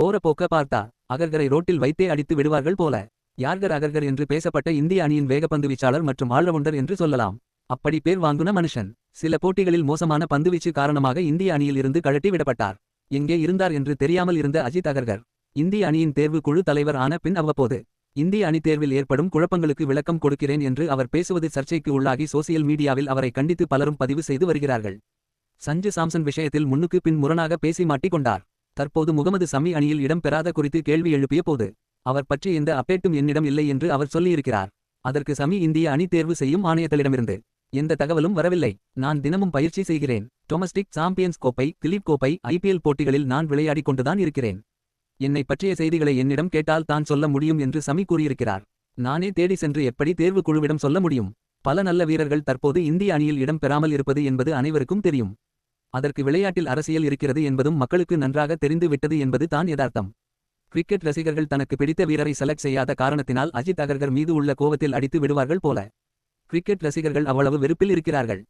போற போக்க பார்த்தா அகர்கரை ரோட்டில் வைத்தே அடித்து விடுவார்கள் போல. யார்கர் அகர்கர் என்று பேசப்பட்ட இந்திய அணியின் வேகப்பந்து வீச்சாளர் மற்றும் ஆல்ரவுண்டர் என்று சொல்லலாம். அப்படி பேர் வாங்குன மனுஷன் சில போட்டிகளில் மோசமான பந்துவீச்சு காரணமாக இந்திய அணியில் இருந்து கழட்டி விடப்பட்டார். எங்கே இருந்தார் என்று தெரியாமல் இருந்த அஜித் அகர்கர் இந்திய அணியின் தேர்வு குழு தலைவர் ஆன பின் அவ்வப்போது இந்திய அணி தேர்வில் ஏற்படும் குழப்பங்களுக்கு விளக்கம் கொடுக்கிறேன் என்று அவர் பேசுவது சர்ச்சைக்கு உள்ளாகி சோசியல் மீடியாவில் அவரை கண்டித்து பலரும் பதிவு செய்து வருகிறார்கள். சஞ்சு சாம்சன் விஷயத்தில் முன்னுக்கு பின் முரணாக பேசி மாட்டிக்கொண்டார். தற்போது முகமது சமி அணியில் இடம் பெறாத குறித்து கேள்வி எழுப்பிய போது அவர் பற்றி எந்த அப்பேட்டும் என்னிடம் இல்லை என்று அவர் சொல்லியிருக்கிறார். அதற்கு சமி இந்திய அணி தேர்வு செய்யும் ஆணையத்திடமிருந்து எந்த தகவலும் வரவில்லை. நான் தினமும் பயிற்சி செய்கிறேன். டொமஸ்டிக் சாம்பியன்ஸ் கோப்பை திலீப் கோப்பை ஐபிஎல் போட்டிகளில் நான் விளையாடிக் கொண்டுதான் இருக்கிறேன். என்னை பற்றிய செய்திகளை என்னிடம் கேட்டால் தான் சொல்ல முடியும் என்று சமி கூறியிருக்கிறார். நானே தேடி சென்று எப்படி தேர்வு குழுவிடம் சொல்ல முடியும்? பல நல்ல வீரர்கள் தற்போது இந்திய அணியில் இடம் பெறாமல் இருப்பது என்பது அனைவருக்கும் தெரியும். அதற்கு விளையாட்டில் அரசியல் இருக்கிறது என்பதும் மக்களுக்கு நன்றாக தெரிந்து விட்டது என்பது தான் யதார்த்தம். கிரிக்கெட் ரசிகர்கள் தனக்கு பிடித்த வீரரை செலக்ட் செய்யாத காரணத்தினால் அஜித் அகர்கர் மீது உள்ள கோவத்தில் அடித்து விடுவார்கள் போல. கிரிக்கெட் ரசிகர்கள் அவ்வளவு வெறுப்பில் இருக்கிறார்கள்.